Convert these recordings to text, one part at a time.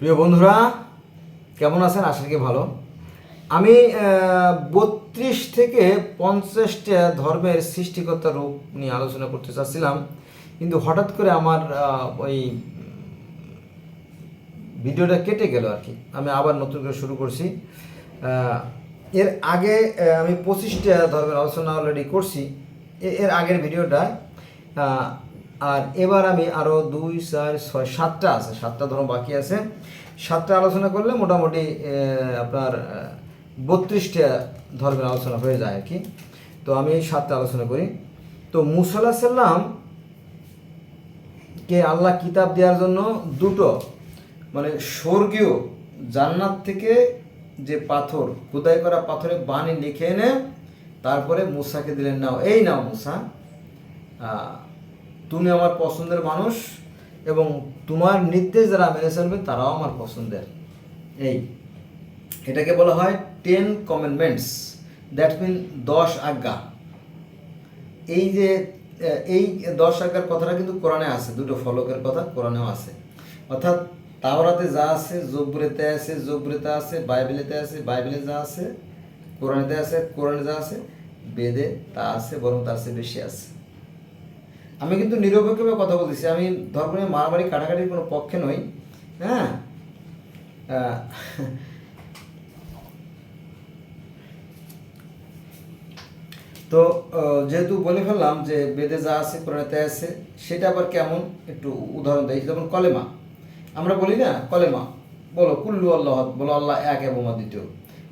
প্রিয় বন্ধুরা কেমন আছেন? আশা করি ভালো। আমি বত্রিশ থেকে পঞ্চাশটা ধর্মের সৃষ্টিকর্তা রূপ নিয়ে আলোচনা করতে চাচ্ছিলাম। কিন্তু হঠাৎ করে আমার ওই ভিডিওটা কেটে গেল আর কি। আমি আবার নতুন করে শুরু করছি। এর আগে আমি পঁচিশটা ধর্মের আলোচনা অলরেডি করছি। এর আগের ভিডিওটা আহ, আর এবার আমি আরও দুই, চার, ছয়, সাতটা আছে, সাতটা ধর্ম বাকি আছে। সাতটা আলোচনা করলে মোটামুটি আপনার বত্রিশটা ধর্মের আলোচনা হয়ে যায় আর কি। তো আমি এই সাতটা আলোচনা করি। তো মুসাল্লাহ সাল্লাম কে আল্লাহ কিতাব দেওয়ার জন্য দুটো মানে স্বর্গীয় জান্নাত থেকে যে পাথর, খোদাই করা পাথরে বাণী লিখে এনে তারপরে মুসাকে দিলেন, নাও, এই নাও মুসা। তুমি আমার পছন্দের মানুষ এবং তোমার নির্দেশ যারা মেনে চলবে, তারাও আমার পছন্দের। এই, এটাকে বলা হয় টেন কমেন্টমেন্টস দ্যাট মিন দশ আজ্ঞা। এই যে এই দশ আজ্ঞার কথাটা কিন্তু কোরআনে আছে, দুটো ফলকের কথা কোরআনেও আছে। অর্থাৎ তাওরাতে যা আছে জব্বরেতে আছে জব্বরেতে আছে, বাইবেলেতে আছে, বাইবেলে যা আছে, কোরআনেতে আছে, কোরআনে যা আছে, বেদে তা আছে, বরং তার চেয়ে বেশি আছে। আমি কিন্তু নিরপেক্ষভাবে কথা বলতেছি। আমি ধর্ম নিয়ে মারামারি কাটাকাটির কোনো পক্ষে নই হ্যাঁ? তো যেহেতু বলে ফেললাম যে বেদে যা আছে কোরআনেতে আছে, সেটা আবার কেমন? একটু উদাহরণ দেয় যেমন কলেমা। আমরা বলি না, কলেমা। বলো, কুল্লু আল্লাহ, বলো আল্লাহ এক এবং দ্বিতীয়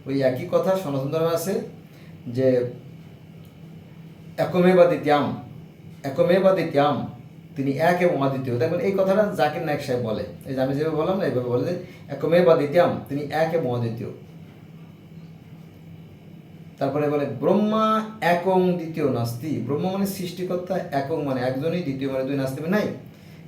ওই একই কথা সনাতন ধর্মে আছে যে একমে বা একমে বা দ্বিতীয়াম তিনি এক এবং অদ্বিতীয়। দেখবেন এই কথাটা জাকির নায়ক সাহেব বলে। এই যে আমি যেভাবে বললাম না এইভাবে বলে যে একমে বা তিনি এক এবং অদ্বিতীয়। তারপরে বলে, ব্রহ্মা একং দ্বিতীয় নাস্তি। ব্রহ্মা মানে সৃষ্টিকর্তা, একং মানে একজনই, দ্বিতীয় মানে দুই নাস্তি মানে নাই।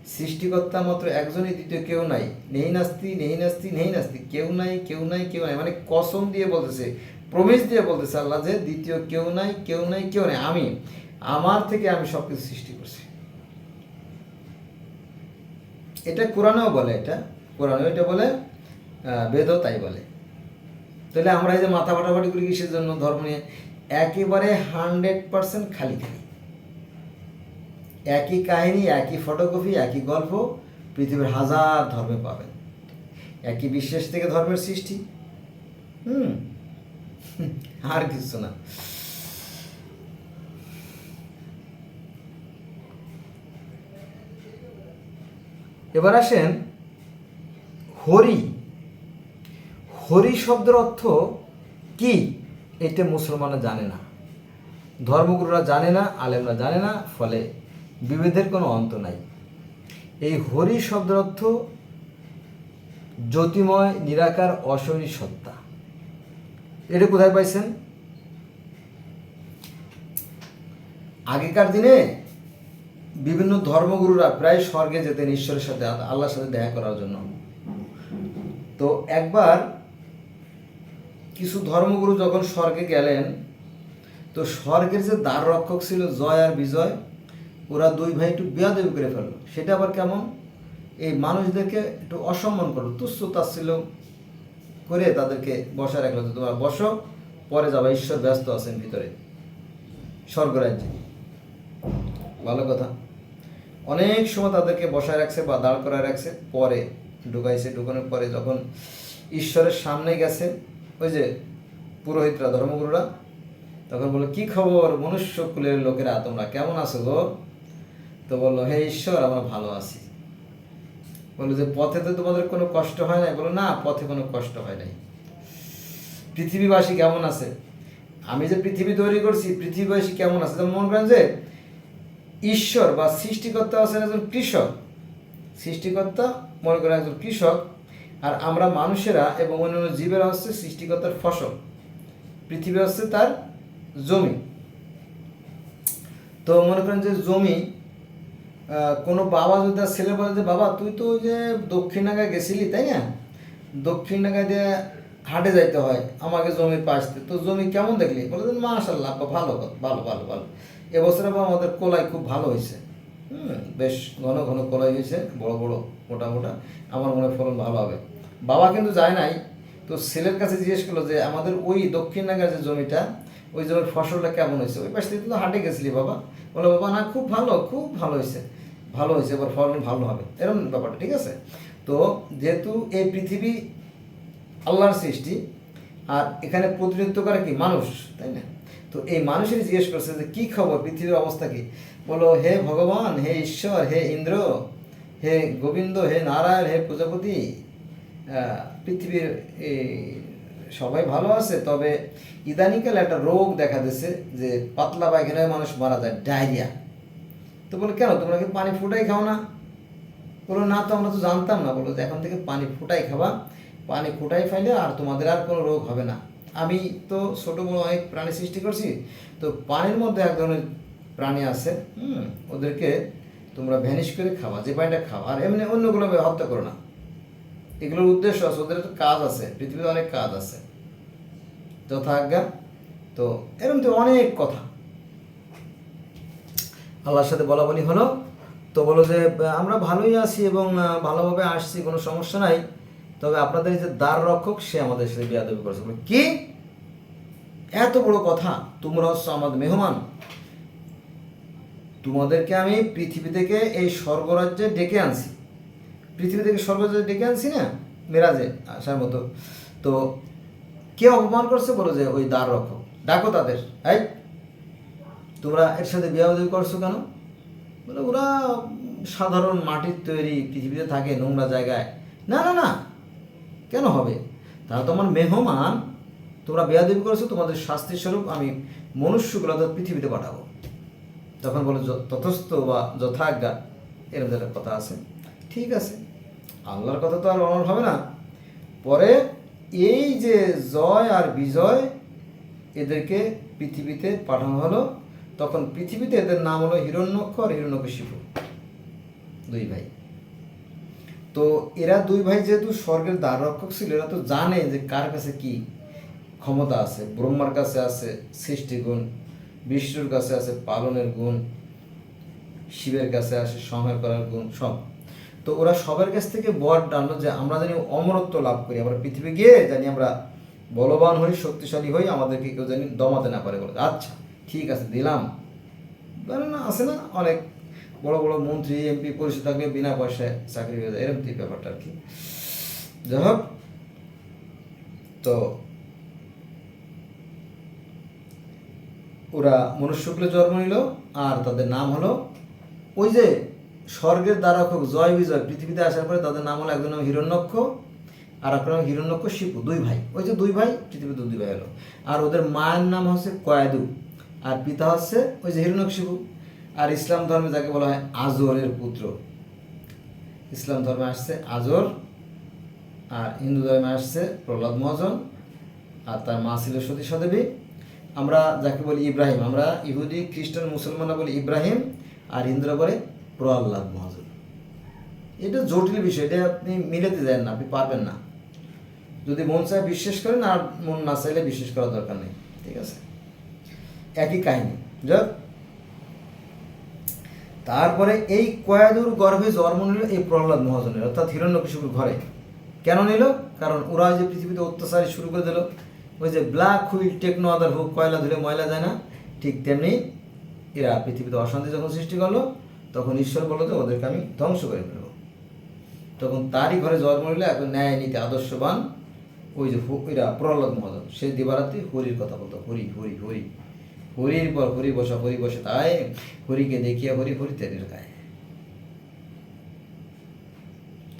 সৃষ্টিকর্তা মাত্র একজনই, দ্বিতীয় কেউ নাই। নেই নাস্তি নেই নাস্তি নেই নাস্তি। কেউ নাই কেউ নাই কেউ নাই। মানে কসম দিয়ে বলতেছে, প্রমিস দিয়ে বলতেছে আল্লাহ যে দ্বিতীয় কেউ নাই কেউ নাই কেউ নাই। আমি। আমার থেকে আমি সব কিছু সৃষ্টি করছি। এটা কোরআনেও বলে এটা। কোরআনেও এটা বলে বেদও তাই বলে। তাহলে আমরা এই যে মাথা ফাটাফাটি করি কিসের জন্য? ধর্ম নিয়ে। একেবারে হান্ড্রেড পার্সেন্ট খালি খালি। একই কাহিনী, একই ফটোকপি, একই গল্প পৃথিবীর হাজার ধর্মে পাবেন। একই বিশ্বাস থেকে ধর্মের সৃষ্টি। হুম। আর কিছু না। এবার আসেন হরি। হরি শব্দের অর্থ কি? এটা মুসলমানরা জানে না। ধর্মগুরুরা জানে না, আলেমরা জানে না, ফলে বিভেদের কোনো অন্ত নাই। এই হরি শব্দের অর্থ জ্যোতিময়, নিরাকার অশরী সত্তা। এটা কোথায় পাইছেন? আগেকার দিনে বিভিন্ন ধর্মগুরুরা প্রায় স্বর্গে যেতেন ঈশ্বরের সাথে, আল্লাহর সাথে দেখা করার জন্য। তো একবার কিছু ধর্মগুরু যখন স্বর্গে গেলেন, তো স্বর্গের যে দ্বার রক্ষক ছিল জয় আর বিজয়, ওরা দুই ভাই একটু বেয়াদবি করে ফেলল। সেটা আবার কেমন? এই মানুষদেরকে একটু অসম্মান করল। তুচ্ছ তাচ্ছিল্য করে তাদেরকে বসা রাখল যে, তোমরা বসো, পরে যাবা, ঈশ্বর ব্যস্ত আছেন ভিতরে, স্বর্গরাজ্যে। ভালো কথা। অনেক সময় তাদেরকে বসায় রাখছে বা দাঁড় করায় রাখছে, পরে ঢুকাইছে। ঢুকানোর পরে যখন ঈশ্বরের সামনে গেছে, ওই যে পুরোহিতরা, ধর্মগুরুরা, তখন বলল, কি খবর? মনুষ্য কুলের লোকেরা, তোমরা কেমন আছো গো? তো বলল, হে ঈশ্বর, আমরা ভালো আছি। বলল যে, পথে তো তোমাদের কোনো কষ্ট হয় নাই? বলো না, পথে কোনো কষ্ট হয় নাই। পৃথিবীবাসী কেমন আছে? আমি যে পৃথিবী তৈরি করছি, পৃথিবীবাসী কেমন আছে? মনে করেন যে ঈশ্বর বা সৃষ্টিকর্তা আছেন একজন কৃষক। সৃষ্টিকর্তা মনে করেন একজন কৃষক। আর আমরা মানুষেরা এবং অন্যান্য জীবেরা হচ্ছে সৃষ্টিকর্তার ফসল। পৃথিবী হচ্ছে তার জমি। তো মনে করেন যে জমি কোনো বাবা যদি তার ছেলে বলে যে, বাবা, তুই তো যে দক্ষিণাগায় গেছিলি, তাই না? দক্ষিণাগায় দিয়ে হাটে যাইতে হয়, আমাকে জমির পাশতে তো জমি কেমন দেখলি? বলে যে মাশাল্লাহ ভালো ভালো ভালো ভালো। এবছর আবার আমাদের কলাই খুব ভালো হয়েছে। হুম, বেশ ঘন ঘন কলাই হয়েছে, বড় বড়, মোটা মোটা। আমার মনে ফলন ভালো হবে। বাবা কিন্তু যায় নাই। তো ছেলের কাছে জিজ্ঞেস করল যে, আমাদের ওই দক্ষিণ নাগার যে জমিটা, ওই জমির ফসলটা কেমন হয়েছে? ওই পাশ তো হাটে গেছিলি বাবা। বলে, বাবা, না, খুব ভালো খুব ভালো হয়েছে। ভালো হয়েছে, এবার ফলন ভালো হবে। এরকম ব্যাপারটা, ঠিক আছে? তো যেহেতু এই পৃথিবী আল্লাহর সৃষ্টি, আর এখানে প্রতিনিধিত্ব করে কি? মানুষ, তাই না? তো এই মানুষের জিজ্ঞেস করছে যে কি খবর? পৃথিবীর অবস্থা কি? বলো, হে ভগবান, হে ঈশ্বর, হে ইন্দ্র, হে গোবিন্দ, হে নারায়ণ, হে প্রজাপতি পৃথিবীর সবাই ভালো আছে। তবে ইদানিকাল একটা রোগ দেখা দিছে যে পাতলা পায়খানায় মানুষ মারা যায়, ডায়রিয়া। তো বলো, কেন? তোমরা কি পানি ফুটাই খাও না? বলো, না তো আমরা তো জানতাম না। বলো যে এখন থেকে পানি ফুটাই খাবা। পানি ফুটাই খাইলে আর তোমাদের আর কোনো রোগ হবে না। আমি তো ছোট বড় অনেক প্রাণী সৃষ্টি করছি, তো পানির মধ্যে এক ধরনের প্রাণী আছে, হুম, ওদেরকে তোমরা ভ্যানিশ করে খাওয়া যে পানিটা খাওয়া আর এমনি অন্যগুলো হত্যা করো না। এগুলোর উদ্দেশ্য আছে, ওদের তো কাজ আছে, পৃথিবীতে অনেক কাজ আছে। যথা আজ্ঞা তো এরকম তো অনেক কথা। আল্লাহর সাথে বলা বলি হলো, তো বলো যে, আমরা ভালোই আছি এবং ভালোভাবে আসছি, কোনো সমস্যা নাই। তবে আপনাদের যে দ্বার রক্ষক, সে আমাদের সাথে বিয়াদবি করেছে। কি? এত বড় কথা? তোমরা হচ্ছে আমাদের মেহমান। তোমাদেরকে আমি পৃথিবী থেকে এই স্বর্গরাজ্যে ডেকে আনছি। পৃথিবী থেকে স্বর্গরাজ্যে ডেকে আনছি না? মেরাজে আসার মতো। তো কে অপমান করছে বলো যে ওই দ্বার রক্ষক? ডাকো তাদের। এই, তোমরা এর সাথে বিয়াদবি করছ কেন? বলে ওরা সাধারণ মাটির তৈরি পৃথিবীতে থাকে নোংরা জায়গায়। না না না। কেন হবে? তারা তোমার মেহমান। তোমরা বেয়াদবি করেছ, তোমাদের শাস্তি স্বরূপ আমি মনুষ্যগুলো অর্থাৎ পৃথিবীতে পাঠাবো। তখন বলে তথস্থ বা যথাজ্ঞা। এরকম একটা কথা আছে। ঠিক আছে। আল্লাহর কথা তো আর অনর হবে না। পরে এই যে জয় আর বিজয় এদেরকে পৃথিবীতে পাঠানো হলো, তখন পৃথিবীতে এদের নাম হলো হিরণ্যক্ষ আর হিরণ্যকশিপু। দুই ভাই। তো এরা দুই ভাই যেহেতু স্বর্গের দ্বার রক্ষক ছিল, এরা তো জানে যে কার কাছে কি ক্ষমতা আছে। ব্রহ্মার কাছে আছে সৃষ্টিগুণ বিষ্ণুর কাছে আছে পালনের গুণ, শিবের কাছে আছে সংহার করার গুণ, সব। তো ওরা সবার কাছ থেকে বর ডানলো যে আমরা জানি অমরত্ব লাভ করি, আমরা পৃথিবী গিয়ে জানি আমরা বলবান হই, শক্তিশালী হই, আমাদেরকে কেউ জানি দমাতে না পারে বলে। আচ্ছা ঠিক আছে, দিলাম। না, আছে না অনেক। বড় বড় মন্ত্রী, এমপি পরিষদ থাকলে বিনা পয়সায় চাকরি হয়ে যায়। এরকম ব্যাপারটা আর কি। যাই হোক, তো ওরা মনুষ্যকুলে জন্ম নিল, আর তাদের নাম হলো ওই যে স্বর্গের দ্বারকক জয় বিজয়, পৃথিবীতে আসার পরে তাদের নাম হলো একজন হিরণ্যক্ষ, আর আপনার নাম হিরণ্যক্ষ শিপু, দুই ভাই। ওই যে দুই ভাই, পৃথিবীতে দুই ভাই হলো। আর ওদের মায়ের নাম হচ্ছে কয়াদু, আর পিতা হচ্ছে ওই যে হিরণ্যক শিপু। আর ইসলাম ধর্মে যাকে বলা হয় আজরের পুত্র। ইসলাম ধর্মে আসছে আজর আর হিন্দু ধর্মে আসছে প্রহ্লাদ মহাজন, আর তার মা ছিল সতী সদেবী। আমরা যাকে বলি ইব্রাহিম, আমরা ইহুদি, খ্রিস্টান, মুসলমানরা বলি ইব্রাহিম, আর হিন্দুরা বলে প্রহ্লাদ মহাজন। এটা জটিল বিষয়, এটা আপনি মিলাতে যান না, আপনি পারবেন না। যদি মন চায় বিশ্বাস করেন, আর মন না চাইলে বিশ্বাস করার দরকার নেই, ঠিক আছে? একই কাহিনী। যাক তারপরে এই কয়াদুর গর্ভে জন্ম নিল এই প্রহ্লাদ মহাজনের, অর্থাৎ হিরণ্যকশিপুর ঘরে। কেন নিল? কারণ ওরা যে পৃথিবীতে অত্যাচার শুরু করে দিল, ওই যে ব্ল্যাক হুইল টেকনো আদার হুক, কয়লা ধুলে ময়লা যায় না, ঠিক তেমনি এরা পৃথিবীতে অশান্তি যখন সৃষ্টি করল, তখন ঈশ্বর বলল যে ওদেরকে আমি ধ্বংস করে ফেলব। তখন তারই ঘরে জন্ম নিলে এখন ন্যায় নীতি আদর্শবান, ওই যে এরা প্রহ্লাদ মহাজন, সে দিবারাত্রি হরির কথা বলতো, হরি হরি হরি। হরির পর হরি বসা, হরি বসে তাই হরিকে দেখিয়া হরি হরি তেরের গায়ে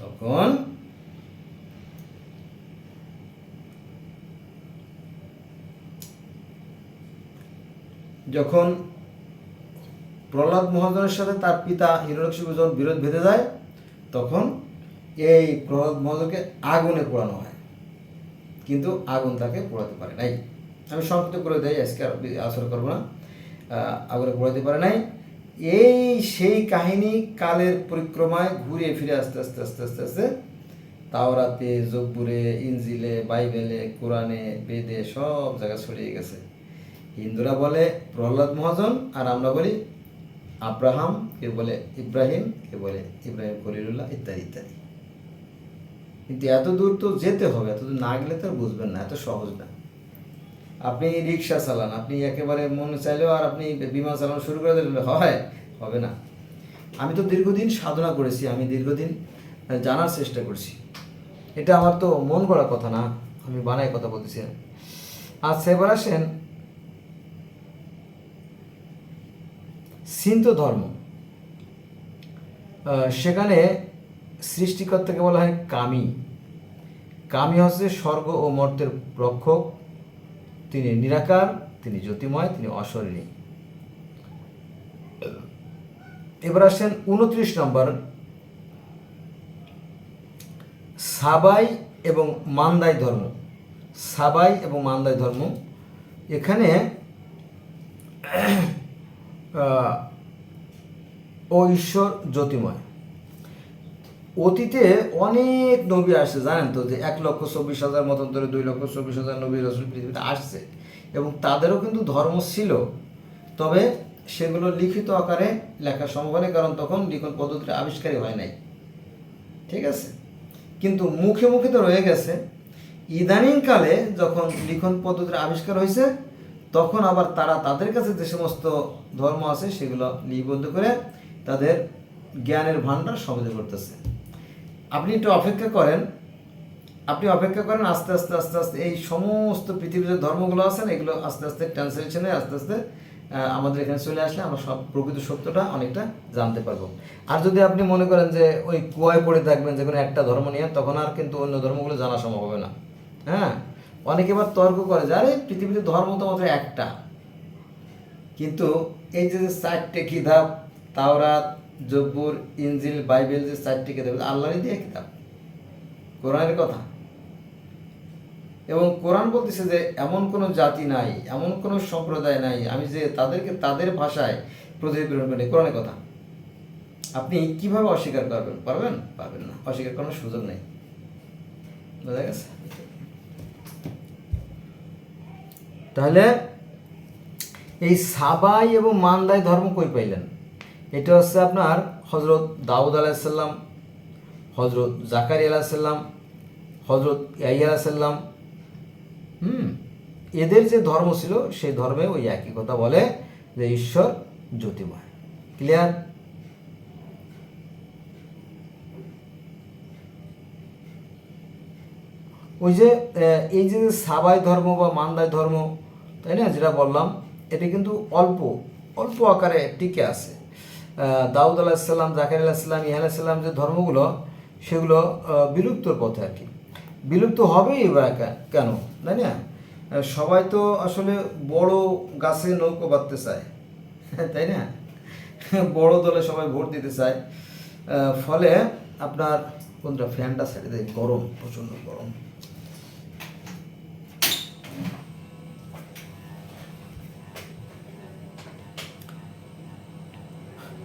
তখন যখন প্রহ্লাদ মহাজনের সাথে তার পিতা হিরণ্যকশিপু যখন বিরোধ ভেদে যায়, তখন এই প্রহ্লাদ মহাজনকে আগুনে পোড়ানো হয়। কিন্তু আগুন তাকে পোড়াতে পারে নাই। আমি সংক্ষিপ্ত করে দেয় আজকে আর আসর করব না। আগুনে পোড়াতে পারে নাই। এই সেই কাহিনী কালের পরিক্রমায় ঘুরে ফিরে আস্তে আস্তে আস্তে আস্তে আস্তে তাওরাতে, জব্বুরে ইঞ্জিলে বাইবেলে, কোরআনে, বেদে সব জায়গায় ছড়িয়ে গেছে। হিন্দুরা বলে প্রহ্লাদ মহাজন, আর আমরা বলি আব্রাহাম কে বলে ইব্রাহিম কে বলে ইব্রাহিম খলিলুল্লাহ ইত্যাদি ইত্যাদি। কিন্তু এত দূর তো যেতে হবে, এত দূর না গেলে তো বুঝবেন না, এত সহজ না। আপনি রিক্সা চালান, আপনি একেবারে মন চাইলেও আর আপনি বিমান চালানো শুরু করে দিলে হয়, হবে না। আমি তো দীর্ঘদিন সাধনা করেছি, আমি দীর্ঘদিন জানার চেষ্টা করছি। এটা আমার তো মন গড়া কথা না, আমি বানাই কথা বলতেছি না আচ্ছা এবার আসেন সিন্ত ধর্ম। সেখানে সৃষ্টিকর্তাকে বলা হয় কামি। কামি হচ্ছে স্বর্গ ও মর্তের রক্ষক। তিনি নিরাকার, তিনি জ্যোতিময় তিনি অশরীরী এবার আসেন উনত্রিশ নম্বর। সাবাই এবং মান্দাই ধর্ম। সাবাই এবং মান্দাই ধর্ম। এখানে ও ঈশ্বর জ্যোতিময় অতীতে অনেক নবী আসছে জানেন তো যে এক লক্ষ চব্বিশ হাজার মতন ধরে দুই লক্ষ চব্বিশ হাজার নবী রসুল পৃথিবীতে আসছে। এবং তাদেরও কিন্তু ধর্ম ছিল। তবে সেগুলো লিখিত আকারে লেখা সম্ভব হয় না, কারণ তখন লিখন পদ্ধতির আবিষ্কারই হয় নাই। ঠিক আছে? কিন্তু মুখে মুখে তো রয়ে গেছে। ইদানিংকালে যখন লিখন পদ্ধতির আবিষ্কার হয়েছে তখন আবার তারা তাদের কাছে যে সমস্ত ধর্ম আছে সেগুলো লিপিবদ্ধ করে তাদের জ্ঞানের ভাণ্ডার সমৃদ্ধ করতেছে। আপনি একটু অপেক্ষা করেন। আপনি অপেক্ষা করেন, আস্তে আস্তে আস্তে আস্তে এই সমস্ত পৃথিবীর যে ধর্মগুলো আছেন এগুলো আস্তে আস্তে ট্রান্সলেশনে আস্তে আস্তে আমাদের এখানে চলে আসলে আমরা সব প্রকৃত সত্যটা অনেকটা জানতে পারব। আর যদি আপনি মনে করেন যে ওই কুয়ায় পড়ে থাকবেন, যে কোনো একটা ধর্ম নিয়ে, তখন আর কিন্তু অন্য ধর্মগুলো জানা সম্ভব হবে না। হ্যাঁ? অনেকে এবার তর্ক করে যে, আরে, পৃথিবীতে ধর্ম তো মাত্র একটা। কিন্তু এই যে চারটে কিতাব, তাওরাত জব্বুর ইনজিল, বাইবেল যে চারটি কিতাব আল্লাহরই দিয়ে কিতাব। কোরআনের কথা। এবং কোরআন বলতেছে যে, এমন কোনো জাতি নাই, এমন কোনো সম্প্রদায় নাই, আমি যে তাদেরকে, তাদের ভাষায় প্রতিফলন করি কোরআনের কথা। আপনি কীভাবে অস্বীকার করবেন? পারবেন? পারবেন না। অস্বীকার করার সুযোগ নেই। বোঝা গেছে? তাহলে এই সাবাই এবং মান্দাই ধর্ম কই পাইলেন? এটা হচ্ছে আপনার হজরত দাউদ আলাহিসাল্লাম হজরত জাকারি আলাহিসাল্লাম হজরত ইয়াই আলাহিসাল্লাম হুম? এদের যে ধর্ম ছিল, সেই ধর্মে ওই একই কথা বলে যে ঈশ্বর জ্যোতিময় ক্লিয়ার ওই যে এই যে সাবাই ধর্ম বা মান্দাই ধর্ম, তাই না, যেটা বললাম, এটা কিন্তু অল্প অল্প আকারে টিকে আছে। দাউদ আলাহিসাল্লাম জাকার আলাহিসাল্লাম ইহা আলাহিসাল্লাম যে ধর্মগুলো, সেগুলো বিলুপ্তর পথে আর কি। বিলুপ্ত হবেই এবার কেন? তাই না? সবাই তো আসলে বড় গাছে নৌকো বাঁধতে চায়। তাই না? বড় দলে সবাই ভোট দিতে চায়। ফলে আপনার কোনটা ফ্যানটা ছেড়ে দেয় গরম, প্রচণ্ড গরম।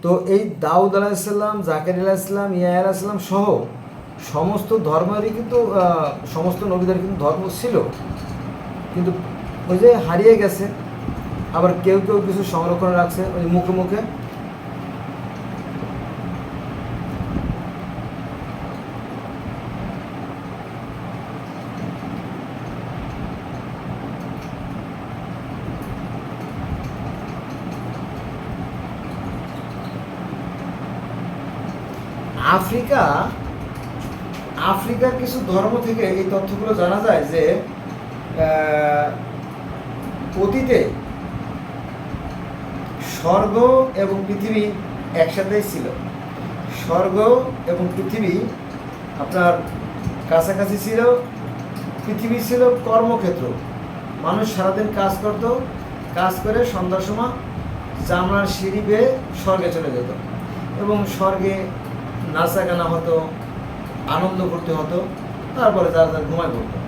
তো এই দাউদ আলাহিসাল্লাম জাকের আলাহিসাল্লাম ইয়া আলাহিসাল্লাম সহ সমস্ত ধর্মেরই কিন্তু সমস্ত নবীদের কিন্তু ধর্ম ছিল। কিন্তু ওই যে হারিয়ে গেছে, আবার কেউ কেউ কিছু সংরক্ষণ রাখছে ওই মুখে মুখে। আফ্রিকা আফ্রিকার কিছু ধর্ম থেকে এই তথ্যগুলো জানা যায় যে অতীতে স্বর্গ এবং পৃথিবী একসাথেই ছিল। স্বর্গ এবং পৃথিবী আপনার কাছাকাছি ছিল, পৃথিবী ছিল কর্মক্ষেত্র। মানুষ সারাদিন কাজ করত, কাজ করে সন্ধ্যার সময় চামড়ার সিঁড়ি বেয়ে স্বর্গে চলে যেত। এবং স্বর্গে নাচা গানা হতো, আনন্দ করতে হতো, তারপরে তারা তার ঘুমায় পড়তো।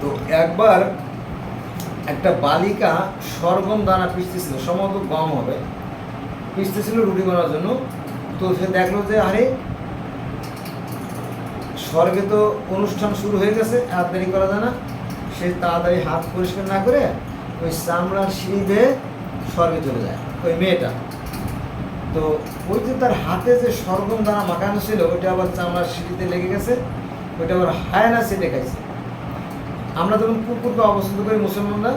তো একবার একটা বালিকা সরগম দানা পিসতেছিল সম্ভবত গম হবে পিসতেছিল রুটি করার জন্য। তো সে দেখল যে, আরে, স্বর্গে তো অনুষ্ঠান শুরু হয়ে গেছে, আর দেরি করা যায় না। সে তাড়াতাড়ি হাত পরিষ্কার না করে ওই চামড়ার সিঁড়ি দিয়ে স্বর্গে চলে যায়, ওই মেয়েটা। তো ওই যে তার হাতে যে সরগম দানা মাখানো ছিল, ওইটা আবার চামড়ার সিঁড়িতে লেগে গেছে, ওইটা আবার হায়না সেটে খাইছে আমরা যেমন কুকুরকে অপছন্দ করি মুসলমানরা,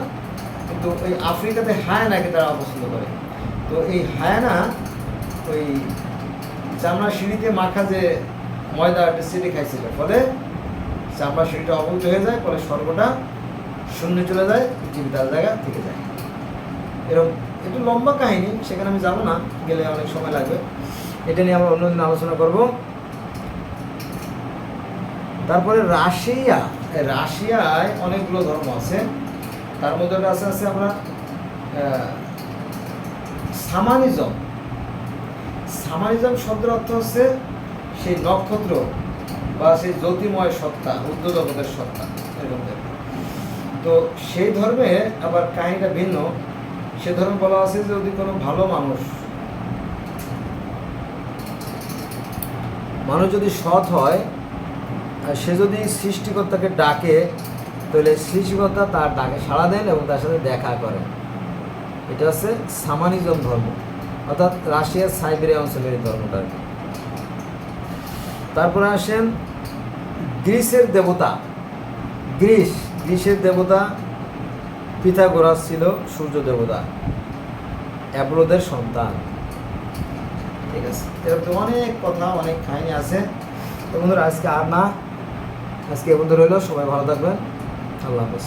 কিন্তু ওই আফ্রিকাতে হায়নাকে তারা অপছন্দ করে। তো এই হায়না ওই চামড়ার সিঁড়িতে মাখা যে ময়দা সেটে খাইছিল, ফলে চামড়ার সিঁড়িটা অবৈধ হয়ে যায়, ফলে স্বর্গটা শূন্য চলে যায়, পৃথিবী তার জায়গা থেকে যায়। এরকম একটু লম্বা কাহিনী, সেখানে আমি যাব না, গেলে অনেক সময় লাগবে। এটা নিয়ে আমরা অন্যদিন আলোচনা করব। তারপরে রাশিয়া, রাশিয়ায় অনেকগুলো ধর্ম আছে। তার মধ্যে আছে আছে আমরা সামানিজম। সামানিজম শব্দের অর্থ হচ্ছে সেই নক্ষত্র বা সেই জ্যোতিময় সত্তা উদ্যোজগতের সত্তা, এরকম তো সেই ধর্মে আবার কাহিনীটা ভিন্ন। সে ধর্মে বলা আছে যে যদি কোনো ভালো মানুষ মানুষ যদি সৎ হয় সে যদি সৃষ্টিকর্তাকে ডাকে, তাহলে সৃষ্টিকর্তা তার ডাকে সাড়া দেন এবং তার সাথে দেখা করেন এটা হচ্ছে সামানিজম ধর্ম, অর্থাৎ রাশিয়ার সাইবেরিয়া অঞ্চলের ধর্মটা আর কি। তারপরে আসেন গ্রিসের দেবতা গ্রিস, গ্রিসের দেবতা পিথাগোরাস ছিল সূর্য দেবতা অ্যাপলোদের সন্তান। ঠিক আছে এরকম তো অনেক কথা, অনেক কাহিনী আছে। তো বন্ধুরা, আজকে আর না, আজকে বন্ধু রইল, সবাই ভালো থাকবেন। আল্লাহ হাফেজ।